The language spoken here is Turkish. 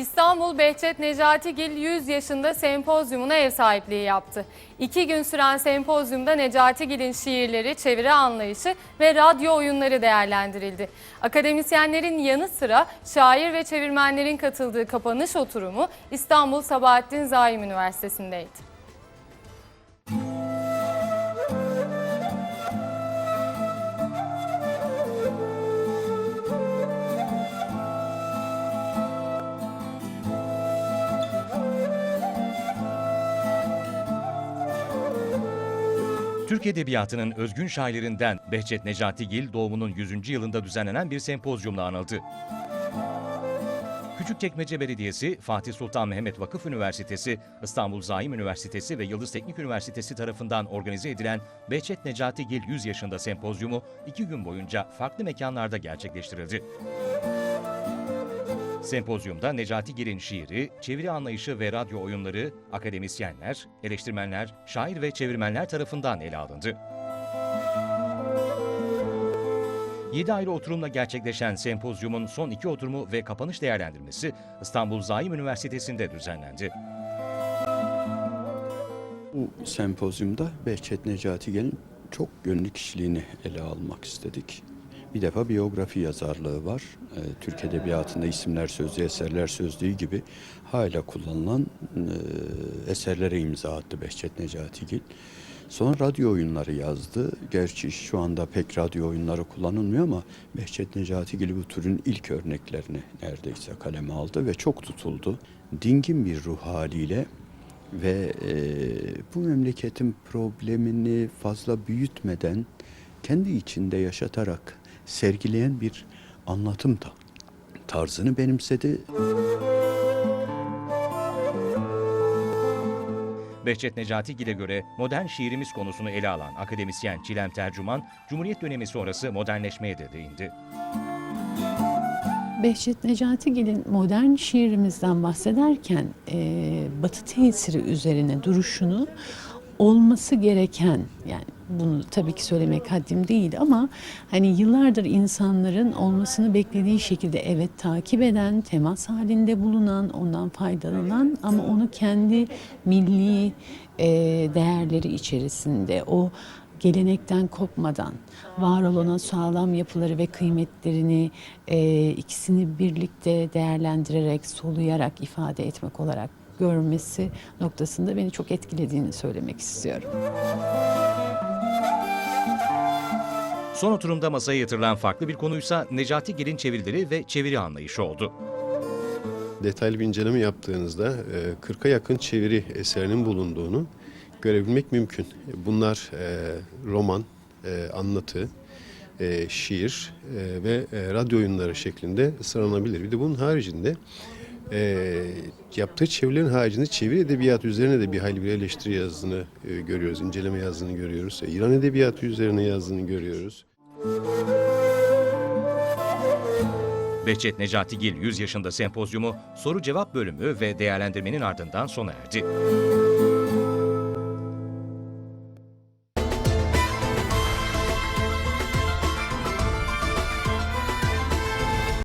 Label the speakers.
Speaker 1: İstanbul Behçet Necatigil 100 yaşında sempozyumuna ev sahipliği yaptı. İki gün süren sempozyumda Necatigil'in şiirleri, çeviri anlayışı ve radyo oyunları değerlendirildi. Akademisyenlerin yanı sıra şair ve çevirmenlerin katıldığı kapanış oturumu İstanbul Sabahattin Zaim Üniversitesi'ndeydi.
Speaker 2: Türk Edebiyatı'nın özgün şairlerinden Behçet Necatigil doğumunun 100. yılında düzenlenen bir sempozyumla anıldı. Küçükçekmece Belediyesi, Fatih Sultan Mehmet Vakıf Üniversitesi, İstanbul Zaim Üniversitesi ve Yıldız Teknik Üniversitesi tarafından organize edilen Behçet Necatigil 100 yaşında sempozyumu iki gün boyunca farklı mekanlarda gerçekleştirildi. Sempozyumda Necati Gil'in şiiri, çeviri anlayışı ve radyo oyunları akademisyenler, eleştirmenler, şair ve çevirmenler tarafından ele alındı. 7 ayrı oturumla gerçekleşen sempozyumun son iki oturumu ve kapanış değerlendirmesi İstanbul Zaim Üniversitesi'nde düzenlendi.
Speaker 3: Bu sempozyumda Behçet Necatigil'in çok yönlü kişiliğini ele almak istedik. Bir defa biyografi yazarlığı var. Ee, Türk Edebiyatı'nda isimler sözlüğü, eserler sözlüğü gibi hala kullanılan e, eserlere imza attı Behçet Necatigil. Sonra radyo oyunları yazdı. Gerçi şu anda pek radyo oyunları kullanılmıyor ama Behçet Necatigil bu türün ilk örneklerini neredeyse kaleme aldı ve çok tutuldu. Dingin bir ruh haliyle ve e, bu memleketin problemini fazla büyütmeden kendi içinde yaşatarak sergileyen bir anlatım ta- tarzını benimsedi.
Speaker 2: Behçet Necatigil'e göre modern şiirimiz konusunu ele alan akademisyen Çilem Tercüman, Cumhuriyet dönemi sonrası modernleşmeye de değindi.
Speaker 4: Behçet Necatigil'in modern şiirimizden bahsederken e, Batı tesiri üzerine duruşunu olması gereken yani bunu tabii ki söylemek haddim değil ama hani yıllardır insanların olmasını beklediği şekilde evet takip eden, temas halinde bulunan, ondan faydalanan ama onu kendi milli e, değerleri içerisinde o gelenekten kopmadan var olan sağlam yapıları ve kıymetlerini e, ikisini birlikte değerlendirerek, soluyarak ifade etmek olarak görmesi noktasında beni çok etkilediğini söylemek istiyorum.
Speaker 2: Son oturumda masaya yatırılan farklı bir konuysa Necati Gil'in çevirileri ve çeviri anlayışı oldu.
Speaker 5: detaylı bir inceleme yaptığınızda e, 40'a yakın çeviri eserinin bulunduğunu görebilmek mümkün. Bunlar e, roman, e, anlatı, e, şiir e, ve e, radyo oyunları şeklinde sıralanabilir. Bir de bunun haricinde e, yaptığı çevirilerin haricinde çeviri edebiyatı üzerine de bir hayli bir eleştiri yazdığını e, görüyoruz, inceleme yazdığını görüyoruz. E, İran edebiyatı üzerine yazdığını görüyoruz.
Speaker 2: Behçet Necatigil 100 yaşında sempozyumu soru cevap bölümü ve değerlendirmenin ardından sona erdi.